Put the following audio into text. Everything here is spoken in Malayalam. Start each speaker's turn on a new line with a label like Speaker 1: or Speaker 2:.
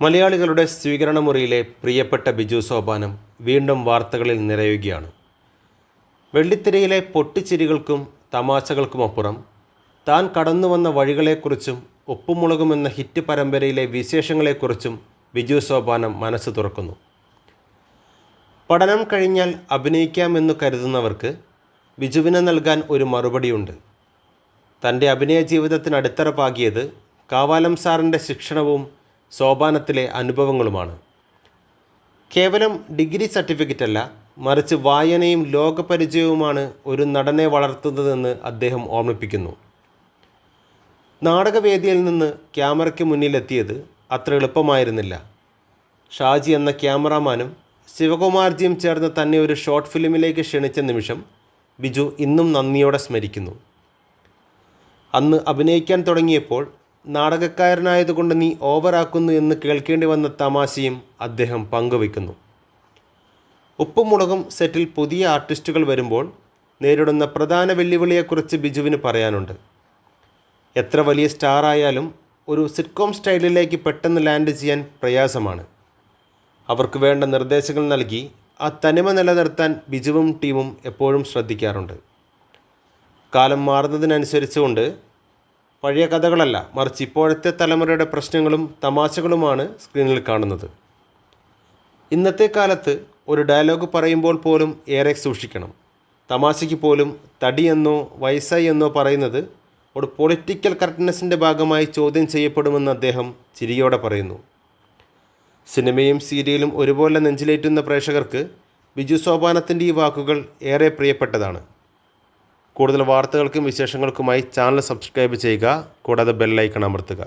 Speaker 1: മലയാളികളുടെ സ്വീകരണ മുറിയിലെ പ്രിയപ്പെട്ട ബിജു സോപാനം വീണ്ടും വാർത്തകളിൽ നിറയുകയാണ്. വെള്ളിത്തിരയിലെ പൊട്ടിച്ചിരികൾക്കും തമാശകൾക്കുമപ്പുറം താൻ കടന്നു വന്ന വഴികളെക്കുറിച്ചും ഉപ്പുമുളകും എന്ന ഹിറ്റ് പരമ്പരയിലെ വിശേഷങ്ങളെക്കുറിച്ചും ബിജു സോപാനം മനസ്സ് തുറക്കുന്നു. പഠനം കഴിഞ്ഞാൽ അഭിനയിക്കാമെന്ന് കരുതുന്നവർക്ക് ബിജുവിന് നൽകാൻ ഒരു മറുപടിയുണ്ട്. തന്റെ അഭിനയ ജീവിതത്തിന് അടിത്തറ പാകിയത് കാവാലം സാറിന്റെ ശിക്ഷണവും സോപാനത്തിലെ അനുഭവങ്ങളുമാണ്. കേവലം ഡിഗ്രി സർട്ടിഫിക്കറ്റ് അല്ല മറിച്ച് വായനയും ലോകപരിചയവുമാണ് ഒരു നടനെ വളർത്തുന്നതെന്ന് അദ്ദേഹം ഓർമ്മിപ്പിക്കുന്നു. നാടകവേദിയിൽ നിന്ന് ക്യാമറയ്ക്ക് മുന്നിലെത്തിയത് അത്ര എളുപ്പമായിരുന്നില്ല. ഷാജി എന്ന ക്യാമറാമാനും ശിവകുമാർജിയും ചേർന്ന് തന്നെ ഒരു ഷോർട്ട് ഫിലിമിലേക്ക് ക്ഷണിച്ച നിമിഷം ബിജു ഇന്നും നന്ദിയോടെ സ്മരിക്കുന്നു. അന്ന് അഭിനയിക്കാൻ തുടങ്ങിയപ്പോൾ നാടകക്കാരനായതുകൊണ്ട് നീ ഓവറാക്കുന്നു എന്ന് കേൾക്കേണ്ടി വന്ന തമാശയും അദ്ദേഹം പങ്കുവയ്ക്കുന്നു. ഉപ്പും മുളകും സെറ്റിൽ പുതിയ ആർട്ടിസ്റ്റുകൾ വരുമ്പോൾ നേരിടുന്ന പ്രധാന വെല്ലുവിളിയെക്കുറിച്ച് ബിജുവിന് പറയാനുണ്ട്. എത്ര വലിയ സ്റ്റാർ ആയാലും ഒരു സിറ്റ്കോം സ്റ്റൈലിലേക്ക് പെട്ടെന്ന് ലാൻഡ് ചെയ്യാൻ പ്രയാസമാണ്. അവർക്ക് വേണ്ട നിർദ്ദേശങ്ങൾ നൽകി ആ തനിമ നിലനിർത്താൻ ബിജുവും ടീമും എപ്പോഴും ശ്രദ്ധിക്കാറുണ്ട്. കാലം മാറുന്നതിനനുസരിച്ചുകൊണ്ട് പഴയ കഥകളല്ല മറിച്ച് ഇപ്പോഴത്തെ തലമുറയുടെ പ്രശ്നങ്ങളും തമാശകളുമാണ് സ്ക്രീനിൽ കാണുന്നത്. ഇന്നത്തെ കാലത്ത് ഒരു ഡയലോഗ് പറയുമ്പോൾ പോലും ഏറെ സൂക്ഷിക്കണം. തമാശയ്ക്ക് പോലും തടിയെന്നോ വയസ്സായി എന്നോ പറയുന്നത് ഒരു പൊളിറ്റിക്കൽ കറക്റ്റ്നെസ്സിന്റെ ഭാഗമായി ചോദ്യം ചെയ്യപ്പെടുമെന്ന് അദ്ദേഹം ചിരിയോടെ പറയുന്നു. സിനിമയും സീരിയലും ഒരുപോലെ നെഞ്ചിലേറ്റുന്ന പ്രേക്ഷകർക്ക് ബിജു സോപാനത്തിന്റെ ഈ വാക്കുകൾ ഏറെ പ്രിയപ്പെട്ടതാണ്. കൂടുതൽ വാർത്തകൾക്കും വിശേഷങ്ങൾക്കുമായി ചാനൽ സബ്സ്ക്രൈബ് ചെയ്യുക. കൂടാതെ ബെല്ലൈക്കൺ അമർത്തുക.